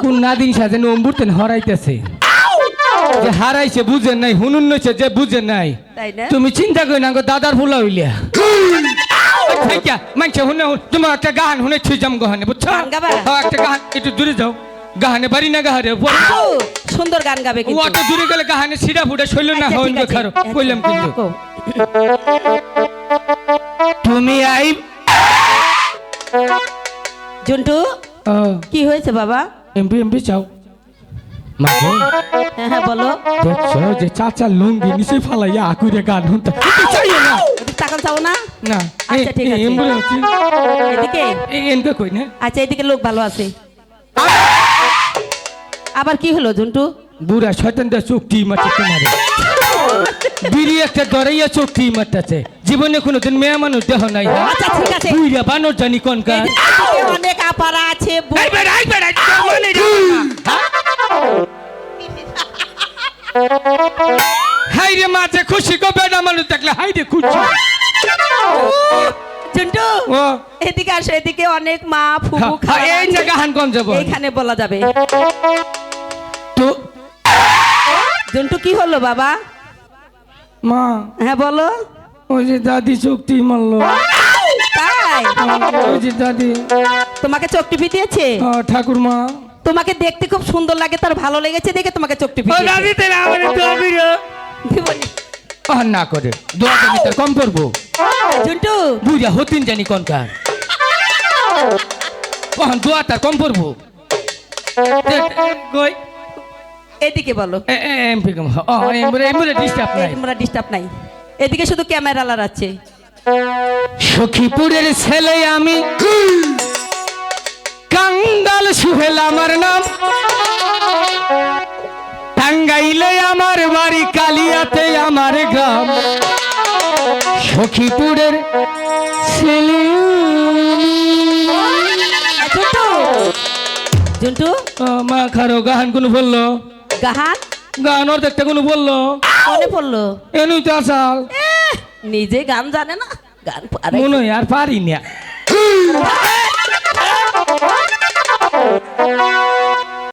কোন নাদিন সাজে নম্বরতেন হরাইতেছে। যে হারাইছে বুঝেন নাই হুনুন নইছে যে বুঝেন নাই। তুমি চিন্তা করি না গো দাদার ফুলা হইলিয়া। আচ্ছা মানছে হুনে হুন- তোমার একটা গান হুনে ছুই যাম গহনে বুঝছ? হ্যাঁ, একটা গান একটু দূরে যাও। গাহানে বাড়ি না গাহারে? সুন্দর গান গাবে ও কিন্তু। অত দূরে গেলে গাহানে সিরা ফুটে শৈল না আচ্ছা, হইল খারো কইলাম কিন্তু। তুমি আই জন্টু কি হয়েছে বাবা? এমপি এমপি চাও মাগো হ্যাঁ বলো দেখছ যে চাচা লুঙ্গি নিচে ফালাইয়া আকুরে গান হুনতা একটু চাইও না ওদিকে তাকান চাও না না আচ্ছা, ঠিক আছে। এম্বুলেন্স এদিকে এনকে কই না আচ্ছা এদিকে লোক ভালো আছে আবার কি হলো জন্টু বুড়া শয়তান দা চোখ টি মারছে তোমারে বিড়ি একটা দরাইয়া টি মারতেছে জীবনে কোনোদিন মেয়ে মানুষ দেহ নাই? আচ্ছা ঠিক আছে বুইরা বানর জানি কোন কার এদিকে অনেক আপারা আছে এই বেড়া এই বেড়া হ্যাঁ? হাই রে মাঝে খুশি গো বেড়া মানুষ দেখলে হাই রে খুশি। এদিকে আসো এদিকে অনেক মা ফুবু হ্যাঁ, খালা এই আছে। যে গাহান কোন যাব এইখানে বলা যাবে। তো জন্টু কি হলো বাবা? মা। হ্যাঁ বলো। ওই যে দাদি চোখটি মারলো। দাদি। তোমাকে চোখ টিপি দিয়েছে? ঠাকুর মা তোমাকে দেখতে খুব সুন্দর লাগে তার ভালো লেগেছে দেখে তোমাকে চোখ টিপি দাদি আমার না করে দোয়া জানি তার কম করব। জন্টু বুঝা হতিন জানি কোন কার। দোয়া তার কম করব। কই? এদিকে বলো। ডিস্টার্ব নাই। ডিস্টার্ব নাই। এদিকে শুধু ক্যামেরা লাগাচ্ছে সখীপুরের ছেলে আমি। কাঙ্গাল সুহেল আমার নাম। টাঙ্গাইলে আমার বাড়ি কালিয়াতে আমার গ্রাম। সখীপুরের ছেলে জন্টু। মা খারো গাহান কোনো বলল? গাহান? গান দেখতে কোনো বলল? মনে পড়ল। এনুই তো আসাল। নিজে গান জানে না। গান পারে মনে হয় আর পারি না